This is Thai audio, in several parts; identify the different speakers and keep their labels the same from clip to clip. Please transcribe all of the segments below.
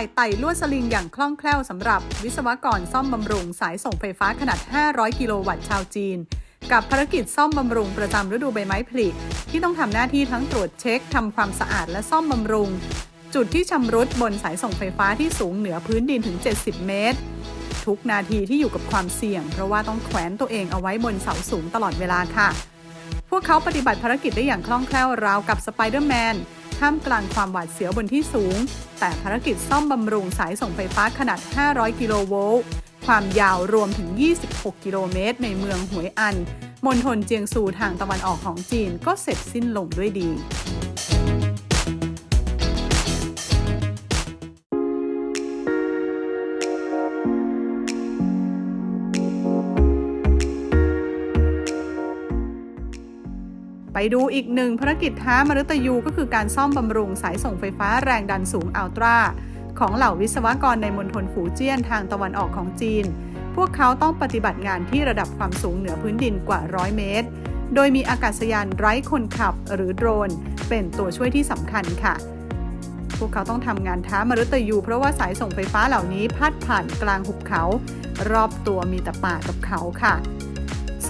Speaker 1: น์ไต่ลวดสลิงอย่างคล่องแคล่วสำหรับวิศวกรซ่อมบำรุงสายส่งไฟฟ้าขนาด 500 กิโลวัตต์ชาวจีน กับภารกิจซ่อมบำรุงประจำฤดูใบไม้ผลิที่ต้องทำหน้าที่ทั้งตรวจเช็คทำความสะอาดและซ่อมบำรุง จุดที่ชำรุดบนสายส่งไฟฟ้าที่สูงเหนือพื้นดินถึง 70 เมตร ทุกนาทีที่อยู่กับความเสี่ยง เพราะว่าต้องแขวนตัวเองเอาไว้บนเสาสูงตลอดเวลาค่ะ พวกเขาปฏิบัติภารกิจได้อย่างคล่องแคล่วราวกับสไปเดอร์แมน ท่ามกลางความหวาดเสียวบนที่สูง แต่ภารกิจซ่อมบำรุงสายส่งไฟฟ้าขนาด 500 กิโลโวลต์ ความยาวรวมถึง 26 กิโลเมตร ในเมืองหวยอัน มณฑลเจียงซูทางตะวันออกของจีนก็เสร็จสิ้นลงด้วยดี ไปดูอีกหนึ่งภารกิจท้ามฤตยูก็คือการซ่อมบำรุงสายส่งไฟฟ้าแรงดันสูงอัลตราของเหล่าวิศวกรในมณฑลฝูเจี้ยนทางตะวันออกของจีน พวกเขาต้องปฏิบัติงานที่ระดับความสูงเหนือพื้นดินกว่า 100 เมตร โดยมีอากาศยานไร้คนขับหรือโดรน เป็นตัวช่วยที่สำคัญค่ะ พวกเขาต้องทำงานท้ามฤตยู เพราะว่าสายส่งไฟฟ้าเหล่านี้พัดผ่านกลางหุบเขา รอบตัวมีแต่ป่ากับเขาค่ะ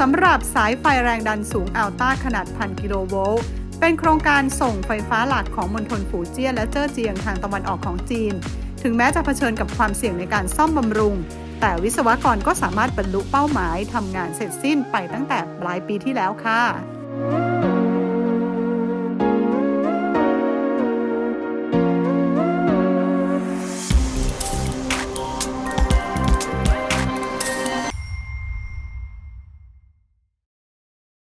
Speaker 1: สำหรับสายไฟแรงดันสูงอัลต้าขนาดพันกิโลโวลต์เป็นโครงการส่งไฟฟ้าหลักของมณฑลฝูเจี้ยนและเจ้อเจียงทางตะวันออกของจีน ถึงแม้จะเผชิญกับความเสี่ยงในการซ่อมบำรุง แต่วิศวกรก็สามารถบรรลุเป้าหมายทำงานเสร็จสิ้นไปตั้งแต่ปลายปีที่แล้วค่ะ